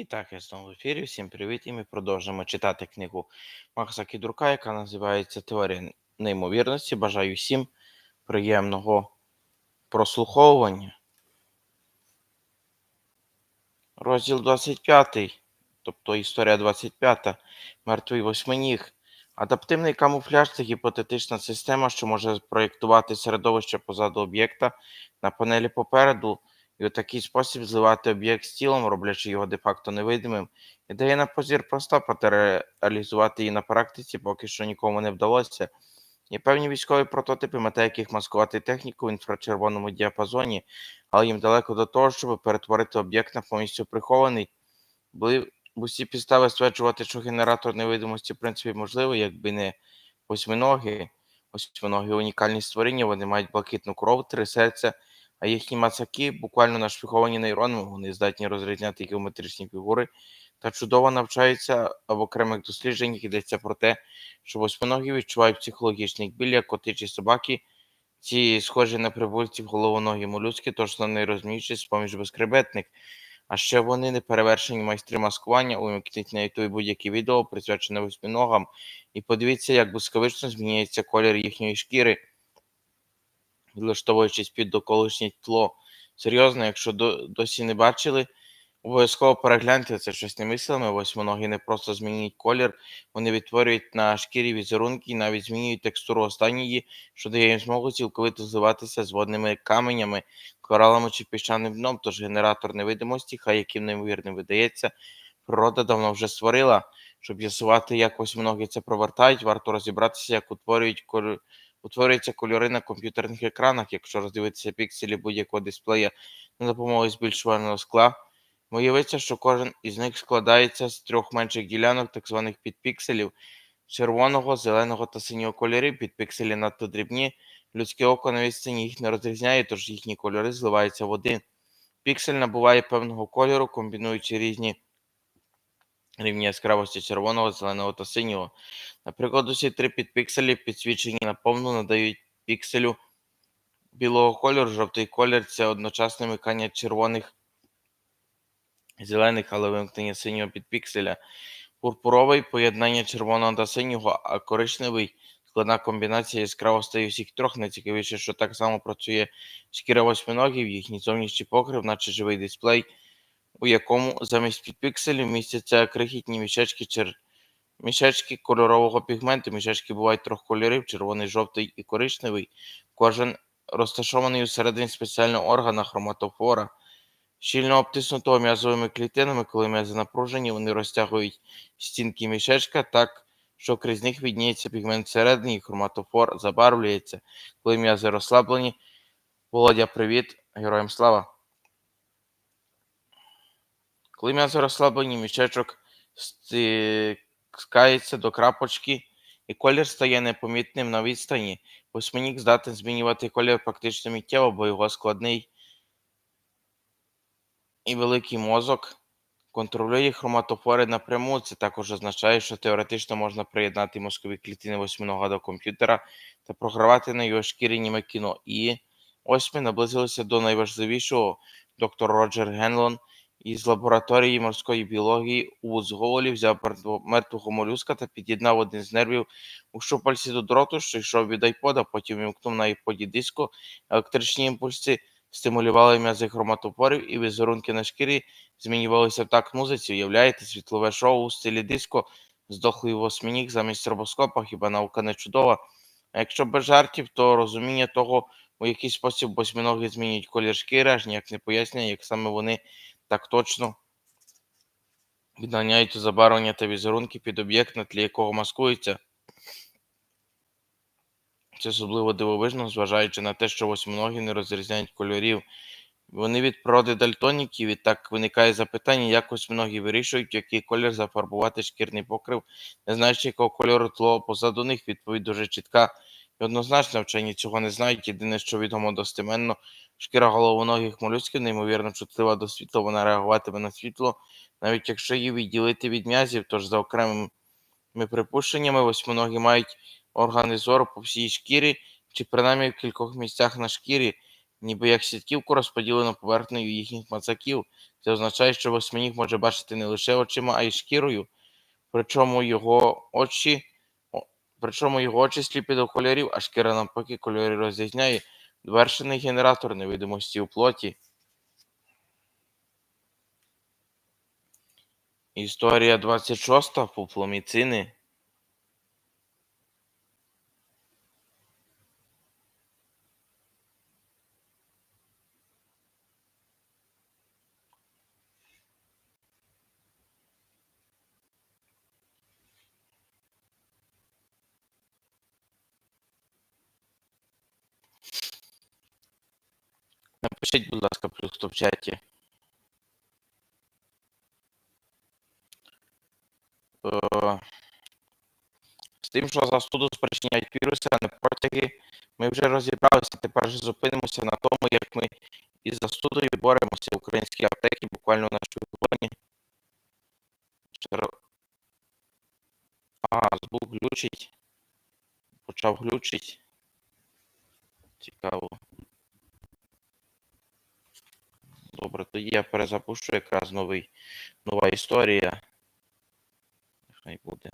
І так, я знову в ефірі. Всім привіт! І ми продовжимо читати книгу Макса Кідрука, яка називається Теорія неймовірності. Бажаю всім приємного прослуховування. Розділ 25, тобто історія 25. Мертвий восьминіг. Адаптивний камуфляж це гіпотетична система, що може проєктувати середовище позаду об'єкта на панелі попереду і у такий спосіб зливати об'єкт з тілом, роблячи його де-факто невидимим. Ідея на позір проста, проте реалізувати її на практиці поки що нікому не вдалося. Є певні військові прототипи, мета яких маскувати техніку в інфрачервоному діапазоні, але їм далеко до того, щоб перетворити об'єкт на повністю прихований. Були б усі підстави стверджувати, що генератор невидимості в принципі можливий, якби не восьминоги. Восьминоги унікальні створіння, вони мають блакитну кров, три серця, а їхні мацаки буквально нашпіховані нейронами, вони здатні розрізняти геометричні фігури та чудово навчаються в окремих дослідженнях йдеться про те, що восьминогі відчувають психологічний біль, як коти собаки. Ці схожі на прибульців головоногі молюски, тож найрозумніші з-поміж безкребетник. А ще вони неперевершені майстри маскування, увімкніть на ютубі будь-яке відео, присвячене восьминогам, і подивіться, як блискавично змінюється колір їхньої шкіри, відлаштовуючись під доколишнє тло. Серйозно, якщо досі не бачили, обов'язково перегляньте це щось немислими. Восьминоги не просто змінюють колір, вони відтворюють на шкірі візерунки і навіть змінюють текстуру останньої, що дає їм змогу цілковито зливатися з водними каменями, коралами чи піщаним дном. Тож генератор невидимості, хай яким неймовірним видається, природа давно вже створила. Щоб з'ясувати, як восьминоги це провертають, варто розібратися, як утворюють кольори. Утворюються кольори на комп'ютерних екранах, якщо роздивитися пікселі будь-якого дисплея на допомогою збільшувального скла, виявиться, що кожен із них складається з трьох менших ділянок, так званих підпікселів червоного, зеленого та синього кольорів. Підпікселі надто дрібні, людське око на відстані їх не розрізняє, тож їхні кольори зливаються в один. Піксель набуває певного кольору, комбінуючи різні рівні яскравості червоного, зеленого та синього. Наприклад, усі три підпікселі, підсвічені наповну, надають пікселю білого кольору. Жовтий колір це одночасне микання червоних, зелених, але вимкнення синього підпікселя. Пурпуровий поєднання червоного та синього, а коричневий складна комбінація яскравостей усіх трьох. Найцікавіше, що так само працює шкіра восьминогів, їхній зовнішній покрив, наче живий дисплей, у якому замість підпікселів містяться крихітні мішечки чер... Мішечки кольорового пігменту. Мішечки бувають трьох кольорів: червоний, жовтий і коричневий. Кожен розташований усередині спеціального органа хроматофора, щільно обтиснутого м'язовими клітинами, коли м'язи напружені, вони розтягують стінки мішечка так, що крізь них відніється пігмент всередині, і хроматофор забарвлюється. Коли м'язи розслаблені. Володя, привіт, героям слава! Коли м'язи розслаблені, мішечок стискається до крапочки, і колір стає непомітним на відстані. Восьминік здатен змінювати колір практично миттєво, бо його складний і великий мозок контролює хроматофори напряму. Це також означає, що теоретично можна приєднати мозкові клітини восьминога до комп'ютера та програвати на його шкірі німе кіно. І ось ми наблизилися до найважливішого доктор Роджер Генлон із лабораторії морської біології у Вузголі взяв мертвого молюска та під'єднав один з нервів у щупальці до дроту, що йшов від айпода, потім вімкнув на айподі диско, електричні імпульси стимулювали м'язи хроматопорів і візерунки на шкірі змінювалися в такт музиці. Уявляєте, світлове шоу у стилі диско, здохлий восьминік замість робоскопа, хіба наука не чудова? А якщо без жартів, то розуміння того, у який спосіб восьминоги змінюють колір шкіри, аж ніяк не пояснює, як саме вони так точно відганяють забарвлення та візерунки під об'єкт, на тлі якого маскується. Це особливо дивовижно, зважаючи на те, що восьминогі не розрізняють кольорів. Вони від природи дальтоніків, і так виникає запитання, як восьминогі вирішують, який колір зафарбувати шкірний покрив, не знаючи, якого кольору тло позаду них, відповідь дуже чітка і однозначно вчені цього не знають. Єдине, що відомо достеменно, шкіра головоногих молюсків, неймовірно чутлива до світла, вона реагуватиме на світло, навіть якщо її відділити від м'язів, тож за окремими припущеннями, восьминогі мають органи зору по всій шкірі, чи принаймні в кількох місцях на шкірі. ніби як сітківку розподілено поверхнею їхніх мацаків. Це означає, що восьминіг може бачити не лише очима, а й шкірою. Причому його очі, причому його очі сліпі до кольорів, а шкіра навпаки кольори розрізняє. Вершений генератор невидимості у плоті. Історія 26. Фуфломіцини. Напишіть, будь ласка, плюс в чаті. Е, З тим, що застуду спричиняють віруси, а не протяги, ми вже розібралися. Тепер же зупинимося на тому, як ми із застудою боремося. Українські аптеки буквально на шпигоні. Широ- А, звук глючить. Почав глючить. Цікаво. Добре, тоді я перезапущу якраз новий, нова історія. Нехай буде.